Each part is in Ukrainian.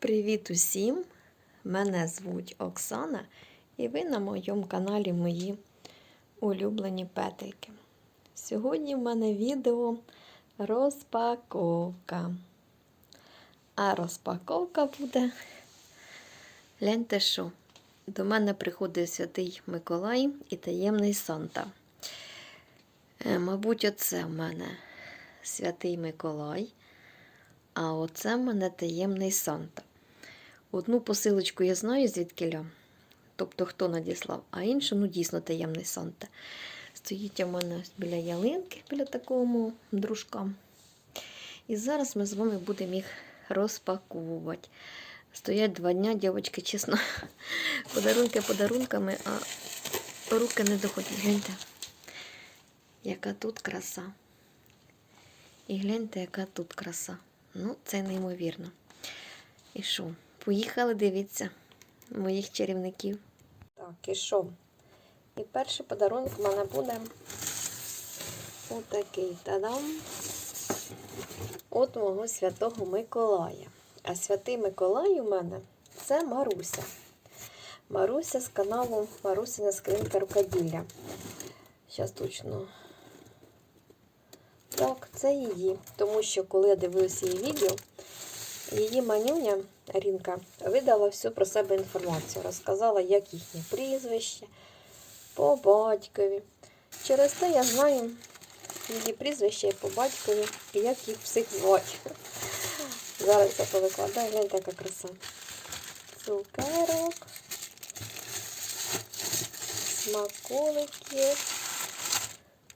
Привіт усім! Мене звуть Оксана, і ви на моєму каналі Мої улюблені петельки. Сьогодні в мене відео розпаковка. А розпаковка буде. Гляньте що. До мене приходить святий Миколай і таємний Санта. Е, Мабуть, оце в мене святий Миколай. А оце в мене таємний Санта. Одну посилочку я знаю звідкиля, тобто хто надіслав, а іншу, ну, дійсно таємний Санта. Стоїть у мене біля ялинки, біля такого дружка. І зараз ми з вами будемо їх розпаковувати. Стоять два дня, дівчатки, чесно, подарунки подарунками, а руки не доходять. Гляньте, яка тут краса. І гляньте, яка тут краса. Ну, це неймовірно. І що? Поїхали, дивіться, моїх чарівників. Так, і що? І перший подарунок в мене буде отакий тадам. От мого святого Миколая. А святий Миколай у мене це Маруся. Маруся з каналу Марусина скринька рукоділля. Зараз точно. Так, це її. Тому що, коли я дивилася її відео, її манюня Рінка видала всю про себе інформацію. Розказала, як їхнє прізвище, по батькові. Через те я знаю її прізвище по батькові, і як їх всіх звати. Зараз я повикладаю, гляньте, яка краса. Цукерок, смаколиків,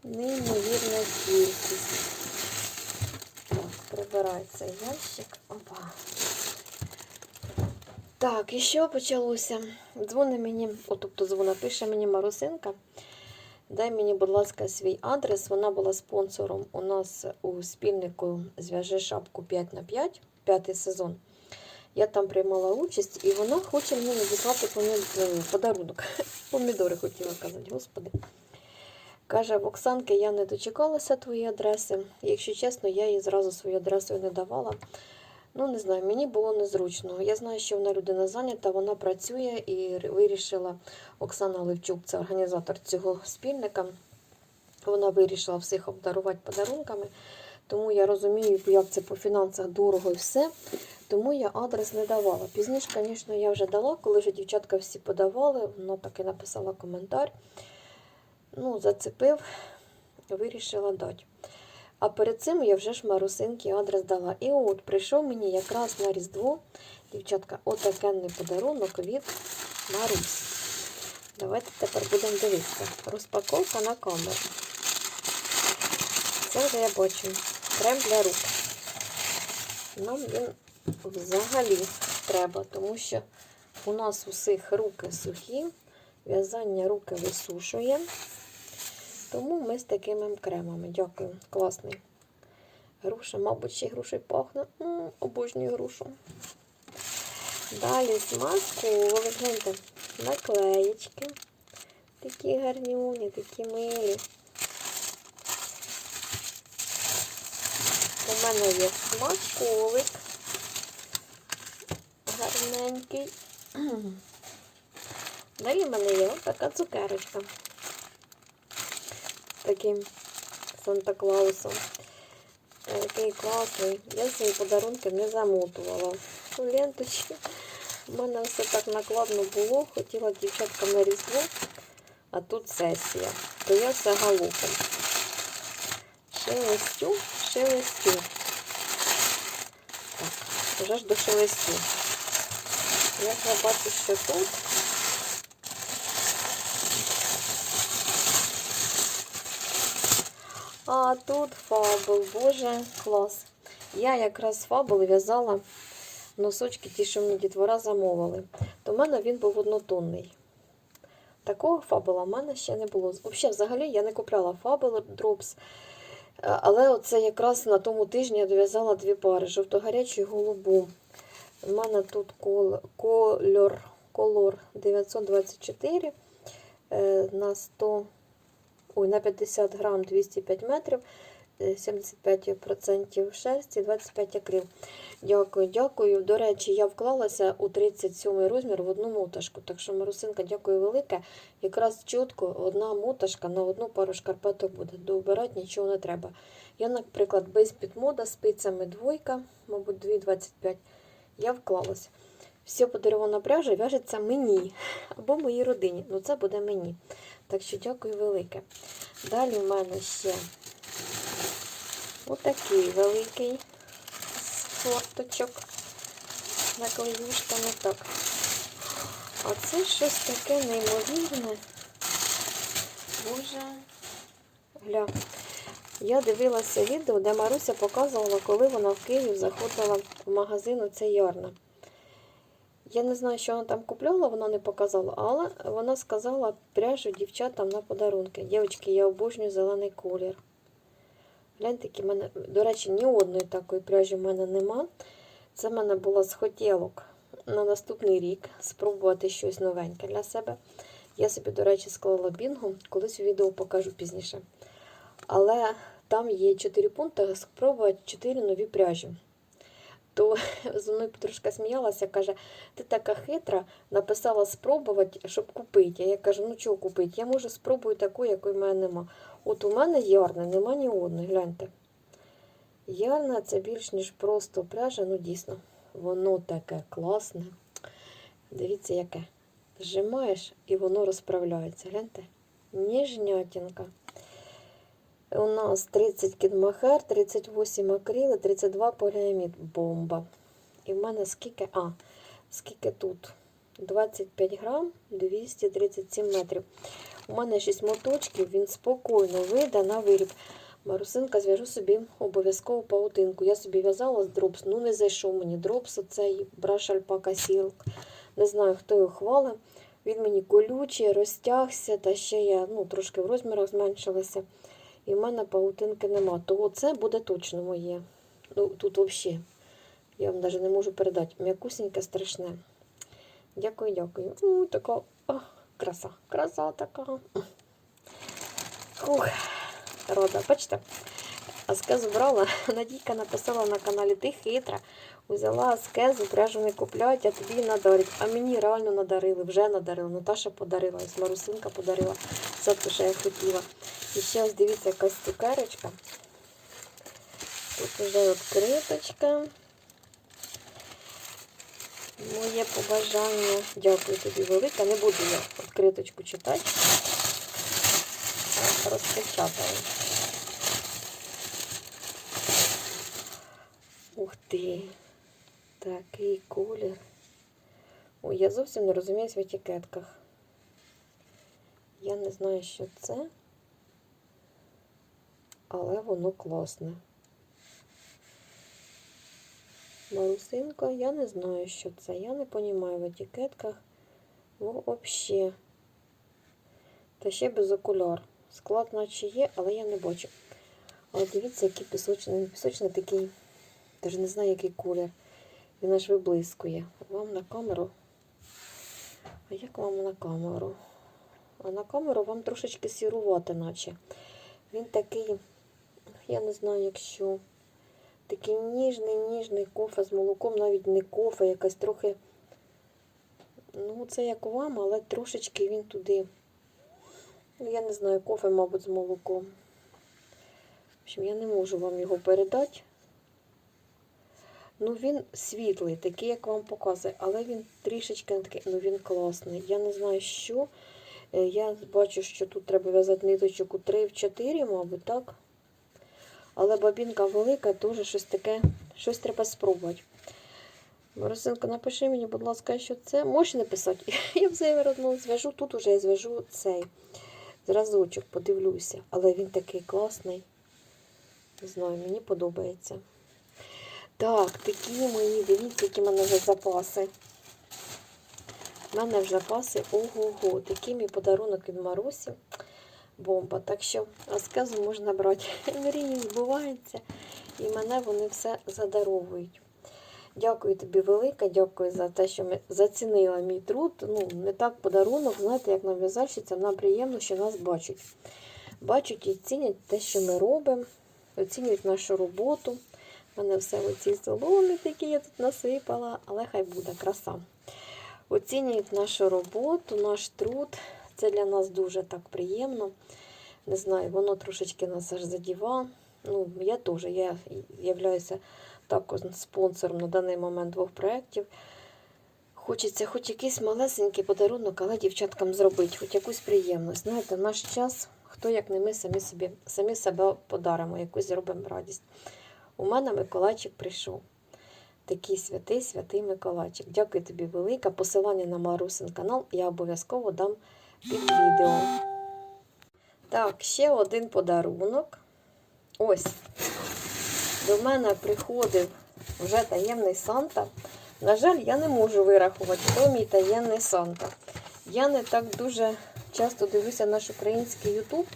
неймовірна кількість. Так, прибирається ящик. Опа. Так, і що почалося? Дзвони мені, о, тобто дзвона пише мені Марусинка. Дай мені, будь ласка, свій адрес. Вона була спонсором у нас у спільнику Зв'яжи шапку 5 на 5, п'ятий сезон. Я там приймала участь, і вона хоче мені надіслати подарунок. Помідори хотіла казати, господи. Каже, в Оксанки я не дочекалася твоєї адреси. Якщо чесно, я їй зразу свою адресу не давала. Ну, не знаю, мені було незручно. Я знаю, що вона людина зайнята, вона працює і вирішила Оксана Левчук, це організатор цього спільника. Вона вирішила всіх обдарувати подарунками. Тому я розумію, як це по фінансах дорого і все. Тому я адрес не давала. Пізніше, звісно, я вже дала, коли вже дівчатка всі подавали, вона так і написала коментар. Ну, зацепив, вирішила дати. А перед цим я вже ж Марусинки адрес дала. І от прийшов мені якраз на Різдво, дівчатка, отакенний подарунок від Марусі. Давайте тепер будемо дивитися. Розпаковка на камеру. Це вже я бачу. Крем для рук. Нам він взагалі треба, тому що у нас усіх руки сухі, в'язання руки висушує. Тому ми з такими кремами. Дякую. Класний. Груша, мабуть, ще й грушею пахне. М, обожнюю грушу. Далі смакові, гляньте, наклеєчки. Такі гарнюні, такі милі. У мене є смаковик. Гарненький. Далі в мене є ось така цукерочка таким Санта-Клаусом. Е, Такий класний. Я свої подарунки не замотувала. Ленточки. У мене все так накладно було. Хотіла дівчаткам на різдво, а тут сесія. То я все галопом. Шелестю, шелестю. Так, вже ж до шелестю. Я бачу, що тут А тут фабл, боже, клас. Я якраз фабл в'язала носочки, ті, що мені дітвора замовили. То в мене він був однотонний. Такого фабула в мене ще не було. Взагалі, взагалі я не купляла фабули дропс. Але оце якраз на тому тижні я дов'язала дві пари жовто-гарячу і голубу. У мене тут кол, кольор, колор 924 е, на 100 ой, на 50 грам 205 метрів. е, 75% шерсті, 25 акрил. Дякую, дякую. До речі, я вклалася у 37 розмір в одну моташку. Так що, Марусинка, дякую велике. Якраз чітко одна моташка на одну пару шкарпеток буде. Дообирати нічого не треба. Я, наприклад, без підмода спицями двойка, мабуть, 2,25. Я вклалася. Все подарована пряжа в'яжеться мені або моїй родині. Ну, це буде мені. Так що дякую велике. Далі в мене ще отакий великий сорточок на клеюшками. Так. А це щось таке неймовірне. Боже. Гля. Я дивилася відео, де Маруся показувала, коли вона в Київ заходила в магазин оцей Ярна. Я не знаю, що вона там купляла, вона не показала, але вона сказала пряжу дівчатам на подарунки. Дівчатки, я обожнюю зелений колір. Гляньте, які мене, до речі, ні одної такої пряжі в мене нема. Це в мене було з хотілок на наступний рік спробувати щось новеньке для себе. Я собі, до речі, склала бінгу, колись у відео покажу пізніше. Але там є 4 пункти, спробувати 4 нові пряжі. То зі мною трошки сміялася, каже, ти така хитра, написала спробувати, щоб купити. А я кажу, ну чого купити? Я можу спробую таку, якої в мене нема. От у мене ярна, нема ні одної, гляньте. Ярна це більш ніж просто пряжа, ну дійсно, воно таке класне. Дивіться, яке. Зжимаєш і воно розправляється. Гляньте. Ніжнятінка. У нас 30 кідмахер, 38 акрил і 32 поліамід. Бомба. І в мене скільки? А, скільки тут? 25 грам, 237 метрів. У мене 6 моточків, він спокійно вийде на виріб. Марусинка, зв'яжу собі обов'язково паутинку. Я собі в'язала з дропс, ну не зайшов мені дропс, оцей браш альпака сілк. Не знаю, хто його хвалив. Він мені колючий, розтягся, та ще я ну, трошки в розмірах зменшилася. І в мене паутинки нема. То це буде точно моє. Ну, тут взагалі. Я вам навіть не можу передати. М'якусіньке страшне. Дякую, дякую. У, така о, краса. Краса така. Ух, рода. Бачите? Аскезу брала, Надійка написала на каналі Ти хитра. Взяла аскезу, пряжу не купляють, а тобі надарять. А мені реально надарили, вже надарили. Наташа подарила, ось Марусинка подарила. Все те, що я хотіла. І ще ось дивіться, якась цукерочка. Тут вже відкриточка. Моє побажання. Дякую тобі велике. Не буду я відкриточку читати. Розпечатаю. Ух ти. Такий колір. Ой, я зовсім не розуміюсь в етикетках. Я не знаю, що це, але воно класне. Марусинка, я не знаю, що це. Я не розумію в етикетках взагалі. Та ще без окуляр. Склад наче є, але я не бачу. Але дивіться, який пісочний. Пісочний такий. Навіть не знаю, який колір. Він аж виблискує. Вам на камеру. А як вам на камеру? А на камеру вам трошечки сірувати, наче. Він такий, я не знаю, якщо. Такий ніжний, ніжний кофе з молоком, навіть не кофе, якась трохи. Ну, це як вам, але трошечки він туди. Ну, я не знаю, кофе, мабуть, з молоком. В общем, я не можу вам його передати. Ну, він світлий, такий, як вам показує, але він трішечки такий, ну він класний. Я не знаю, що. Е, Я бачу, що тут треба в'язати ниточок у 3 в 4, мабуть, так? Але бабінка велика, теж щось таке, щось треба спробувати. Марусинка, напиши мені, будь ласка, що це. Можеш написати? Я все одно зв'яжу, тут уже я зв'яжу цей зразочок, подивлюся. Але він такий класний. Не знаю, мені подобається. Так, такі мої, дивіться, які в мене вже запаси. У мене вже запаси ого-го. Такий мій подарунок від Марусі. Бомба. Так що аскезу можна брати. Мрії збуваються. І мене вони все задаровують. Дякую тобі велике, дякую за те, що ми зацінила мій труд. Ну, не так подарунок, знаєте, як нам в'язальщицям, нам приємно, що нас бачать. Бачать і цінять те, що ми робимо. оцінюють нашу роботу. У мене все оці соломи, які я тут насипала, але хай буде краса. Оцінюють нашу роботу, наш труд. Це для нас дуже так приємно. Не знаю, воно трошечки нас аж задіва. Ну, я теж, я являюся також спонсором на даний момент двох проєктів. Хочеться хоч якийсь малесенький подарунок, але дівчаткам зробити, хоч якусь приємність. Знаєте, наш час, хто як не ми, самі собі, самі себе подаримо, якусь зробимо радість. У мене Миколайчик прийшов. Такий святий, святий Миколайчик. Дякую тобі велике. Посилання на Марусин канал я обов'язково дам під відео. Так, ще один подарунок. Ось. До мене приходив вже таємний Санта. На жаль, я не можу вирахувати, хто мій таємний Санта. Я не так дуже часто дивлюся наш український Ютуб.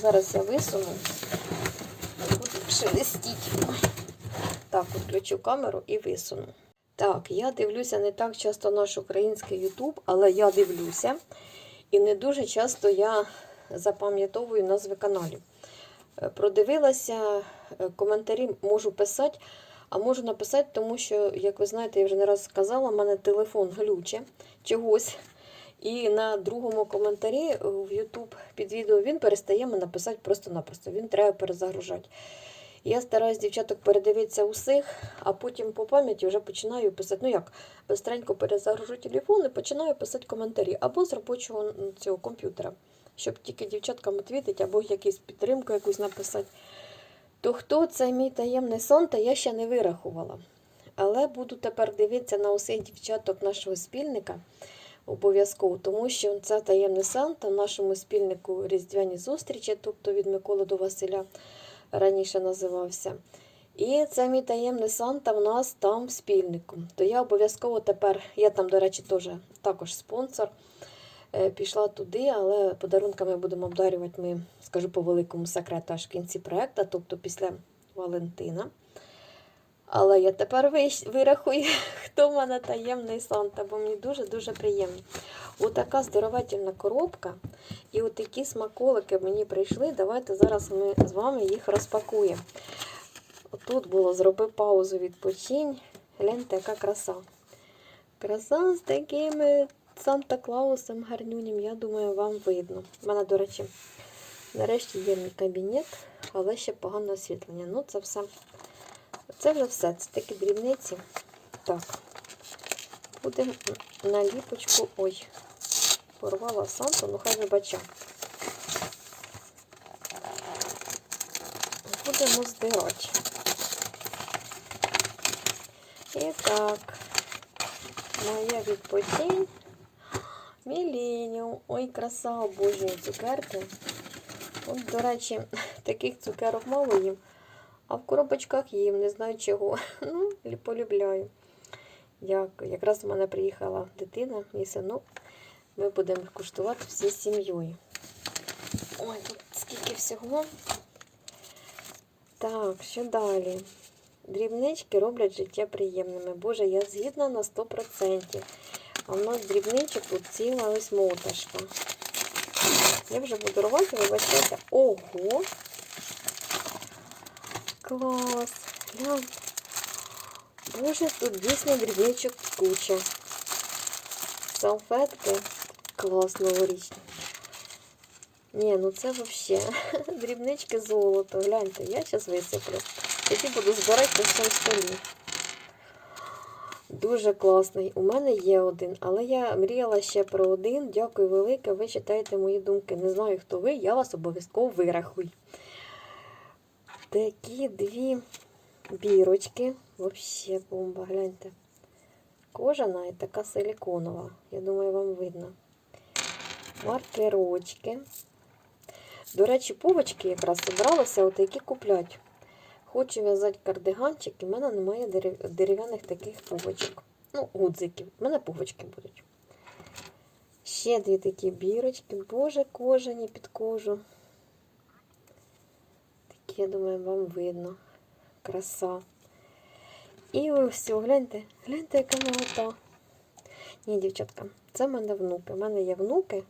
Зараз я висуну. Шелестіть. Так, включу камеру і висуну. Так, я дивлюся не так часто наш український Ютуб, але я дивлюся. І не дуже часто я запам'ятовую назви каналів. Е, Продивилася, е, коментарі можу писати, а можу написати, тому що, як ви знаєте, я вже не раз сказала, в мене телефон глюче чогось. І на другому коментарі е, в YouTube під відео він перестає мене писати просто-напросто. Він треба перезагружати. Я стараюсь дівчаток передивитися усіх, а потім по пам'яті вже починаю писати. Ну як, бистренько перезагружу телефон і починаю писати коментарі або з робочого цього комп'ютера, щоб тільки дівчаткам відповідати, або якусь підтримку якусь написати. То хто це мій таємний Санта, я ще не вирахувала. Але буду тепер дивитися на усіх дівчаток нашого спільника обов'язково, тому що це таємний Санта в нашому спільнику Різдвяні зустрічі, тобто від Миколи до Василя раніше називався. І це мій таємний Санта в нас там в спільнику. То я обов'язково тепер, я там, до речі, теж також спонсор. е, Пішла туди, але подарунками будемо обдарювати ми, скажу по великому секрету, аж в кінці проекту, тобто після Валентина. Але я тепер вирахую, хто в мене таємний Санта, бо мені дуже-дуже приємно. Отака здоровательна коробка. І от такі смаколики мені прийшли. Давайте зараз ми з вами їх розпакуємо. Отут було зроби паузу відпочинь. Гляньте, яка краса. Краса з такими Санта-Клаусом гарнюнім, я думаю, вам видно. У мене, до речі, нарешті є мій кабінет, але ще погане освітлення. Ну, це все. Це вже все. Це такі дрібниці. Так. Будемо наліпочку. Ой, порвала Санту, ну хай вибача. Будемо здирати. І так, моя відпочинь. Міленіум. Ой, краса, обожнюю цукерки. От, до речі, таких цукерок мало їм, а в коробочках їм, не знаю чого. Ну, полюбляю. Дякую. Якраз до мене приїхала дитина, мій синок. Ми будемо куштувати всі сім'єю. Ой, тут скільки всього. Так, що далі? Дрібнички роблять життя приємними. Боже, я згідна на 100%. А в нас дрібничок тут ціла ось моташка. Я вже буду рвати, вибачайте. Ого! Клас! Глянь. Боже, тут дійсно дрібничок куча. Салфетки. Клас, новорічні. Ні, ну це взагалі. Дрібнички золото. Гляньте, я зараз висиплю. Тоді буду збирати по всьому столі. Дуже класний. У мене є один, але я мріяла ще про один. Дякую велике. Ви читаєте мої думки. Не знаю, хто ви, я вас обов'язково вирахую. Такі дві бірочки. Взагалі бомба, гляньте. Кожана і така силіконова. Я думаю, вам видно. Маркерочки. До речі, пувочки якраз зібралися, от які куплять. Хочу в'язати кардиганчик, і в мене немає дерев'яних таких пувочок. Ну, гудзиків. У мене пувочки будуть. Ще дві такі бірочки. Боже, кожані під кожу. Такі, я думаю, вам видно. Краса. І ось, гляньте, гляньте, яка милота. Ні, дівчатка, це в мене внуки. У мене є внуки.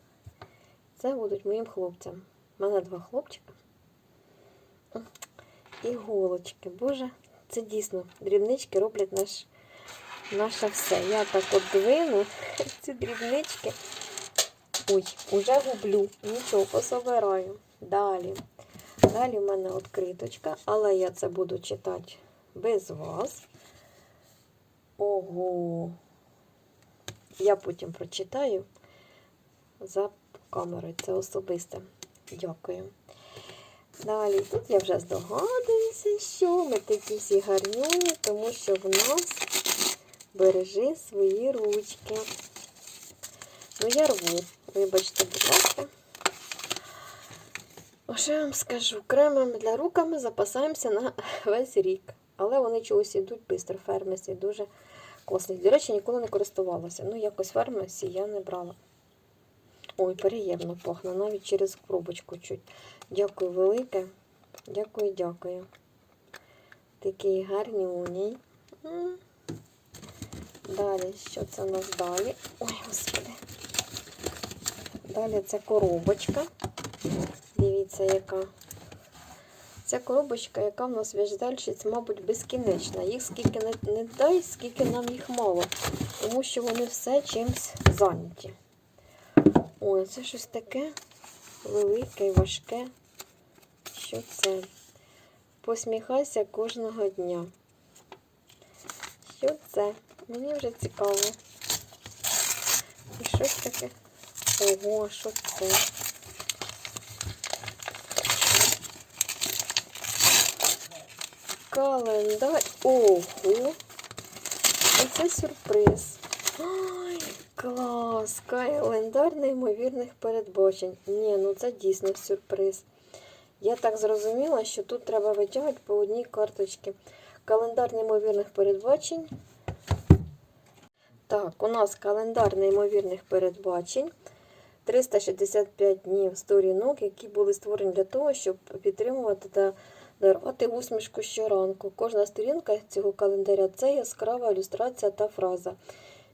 Це будуть моїм хлопцям. У мене два хлопчика. іголочки. Боже, це дійсно дрібнички роблять наш, наше все. Я так от двину ці дрібнички. Ой, уже гублю. Нічого, пособираю. Далі. Далі в мене відкриточка, але я це буду читати без вас. Ого. Я потім прочитаю за камерою. Це особисте. Дякую. Далі, тут я вже здогадуюся, що ми такі всі гарнюні, тому що в нас бережи свої ручки. Ну, я рву, вибачте, будь ласка. Що я вам скажу? Кремом для руками запасаємося на весь рік. Але вони чогось йдуть швидко, фермесі, дуже класні. До речі, ніколи не користувалася. Ну, якось фермесі я не брала. Ой, приємно пахне, навіть через коробочку чуть. Дякую велике. Дякую, дякую. Такий гарнюній. М. Далі, що це у нас далі? Ой, господи. Далі це коробочка. Дивіться, яка. Це коробочка, яка в нас в'яждальщиць, мабуть, безкінечна. Їх скільки не, не дай, скільки нам їх мало. Тому що вони все чимось зайняті. Ой, це щось таке велике і важке. Що це? Посміхайся кожного дня. Що це? Мені вже цікаво. І щось таке. Ого, що це? Календар. Ого! Оце сюрприз. Клас! Календар неймовірних передбачень. Ні, ну це дійсно сюрприз. Я так зрозуміла, що тут треба витягати по одній карточці. Календар неймовірних передбачень. Так, у нас календар неймовірних передбачень. 365 днів сторінок, які були створені для того, щоб підтримувати та дарувати усмішку щоранку. Кожна сторінка цього календаря це яскрава ілюстрація та фраза,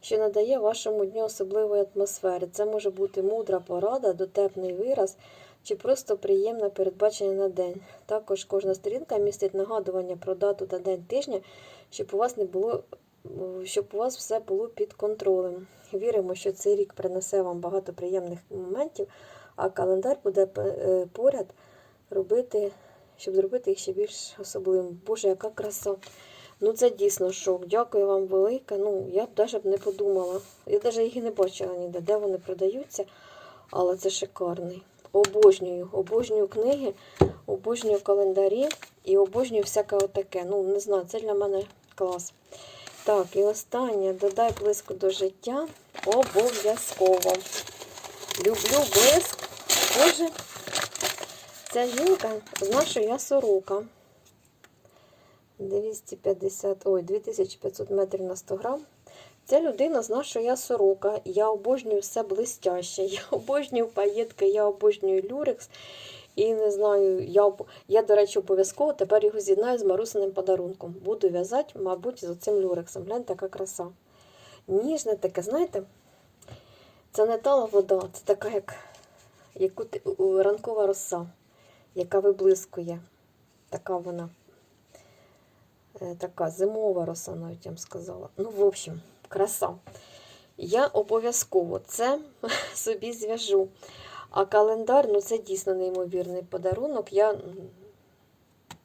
що надає вашому дню особливої атмосфери. Це може бути мудра порада, дотепний вираз чи просто приємне передбачення на день. Також кожна сторінка містить нагадування про дату та день тижня, щоб у вас не було. Щоб у вас все було під контролем. Віримо, що цей рік принесе вам багато приємних моментів, а календар буде е, поряд робити, щоб зробити їх ще більш особливим. Боже, яка краса! Ну це дійсно шок. Дякую вам велике. Ну, я б навіть не подумала. Я навіть їх і не бачила ніде, де вони продаються, але це шикарний. Обожнюю, обожнюю книги, обожнюю календарі і обожнюю всяке отаке. Ну, не знаю, це для мене клас. Так, і останнє додай близько до життя обов'язково. Люблю блиск. Боже, ця жінка з нашої я сорока. 250, ой, 2500 метрів на 100 грам. Ця людина з нашої я сорока. Я обожнюю все блистяще. Я обожнюю паєтки, я обожнюю люрекс. І не знаю, я, я, до речі, обов'язково тепер його з'єднаю з Марусиним подарунком. Буду в'язати, мабуть, з оцим люрексом. Гляньте, яка краса. Ніжне таке, знаєте, це не тала вода, це така, як, як ранкова роса, яка виблискує. Така вона. Е, така зимова роса, навіть я б сказала. Ну, в общем, краса. Я обов'язково це собі зв'яжу. А календар ну це дійсно неймовірний подарунок. Я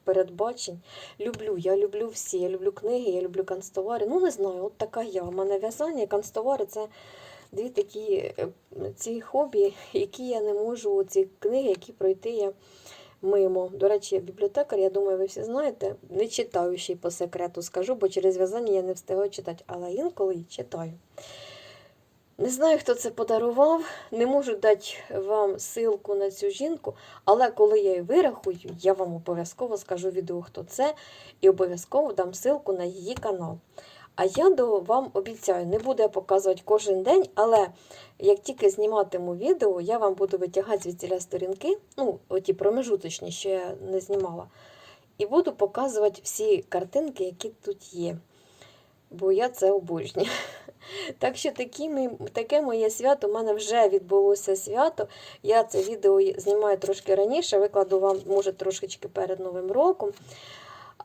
передбачень. Люблю, я люблю всі. Я люблю книги, я люблю канцтовари. Ну, не знаю, от така я. У мене в'язання і канцтовари це дві такі е, ці хобі, які я не можу, ці книги, які пройти я мимо. До речі, бібліотекар, я думаю, ви всі знаєте. Не читаю ще й по секрету скажу, бо через в'язання я не встигаю читати, але інколи читаю. Не знаю, хто це подарував, не можу дати вам ссылку на цю жінку, але коли я її вирахую, я вам обов'язково скажу відео, хто це, і обов'язково дам ссылку на її канал. А я до вам обіцяю, не буду я показувати кожен день, але як тільки зніматиму відео, я вам буду витягати звідсіля сторінки, ну, оті промежуточні, що я не знімала, і буду показувати всі картинки, які тут є. бо я це обожнюю. Так що такі, таке моє свято, у мене вже відбулося свято. Я це відео знімаю трошки раніше, викладу вам, може, трошечки перед Новим роком.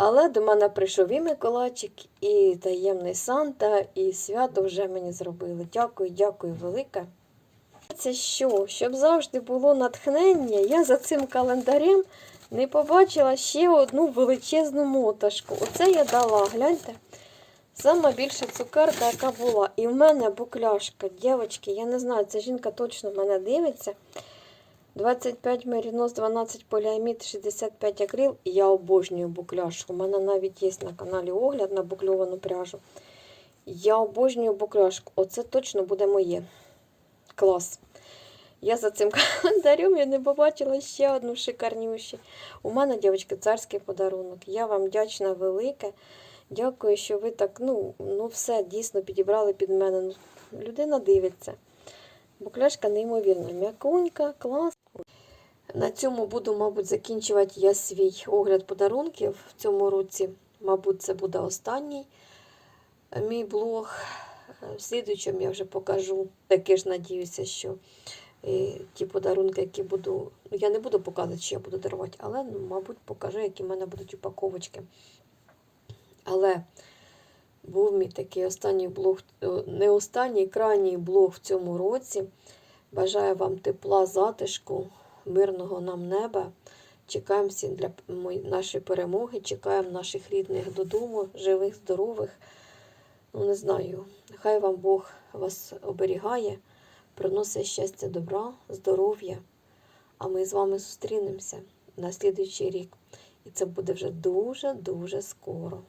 Але до мене прийшов і Миколайчик, і таємний Санта, і свято вже мені зробили. Дякую, дякую велике. Це що? Щоб завжди було натхнення, я за цим календарем не побачила ще одну величезну моташку. Оце я дала, гляньте. Сама більша цукерка, яка була. І в мене букляшка. Дівчатки, я не знаю, ця жінка точно мене дивиться. 25 мерінос, 12 поліамід, 65 акрил. Я обожнюю букляшку. У мене навіть є на каналі огляд на букльовану пряжу. Я обожнюю букляшку. Оце точно буде моє. Клас. Я за цим календарем я не побачила ще одну шикарнющу. У мене, дівчатки, царський подарунок. Я вам вдячна велике. Дякую, що ви так, ну, ну все дійсно підібрали під мене. Ну, людина дивиться. Букляшка неймовірна, м'якунька, клас. На цьому буду, мабуть, закінчувати я свій огляд подарунків в цьому році. Мабуть, це буде останній е, мій блог. Е, В слідуючому я вже покажу. Таки ж надіюся, що е, ті подарунки, які буду. Ну, я не буду показувати, що я буду дарувати, але, ну, мабуть, покажу, які в мене будуть упаковочки. Але був мій такий останній блог, не останній, крайній блог в цьому році. Бажаю вам тепла, затишку, мирного нам неба. Чекаємо всі для нашої перемоги, чекаємо наших рідних додому, живих, здорових. Ну, не знаю. Хай вам Бог вас оберігає, приносить щастя, добра, здоров'я. А ми з вами зустрінемося на слідуючий рік. І це буде вже дуже-дуже скоро.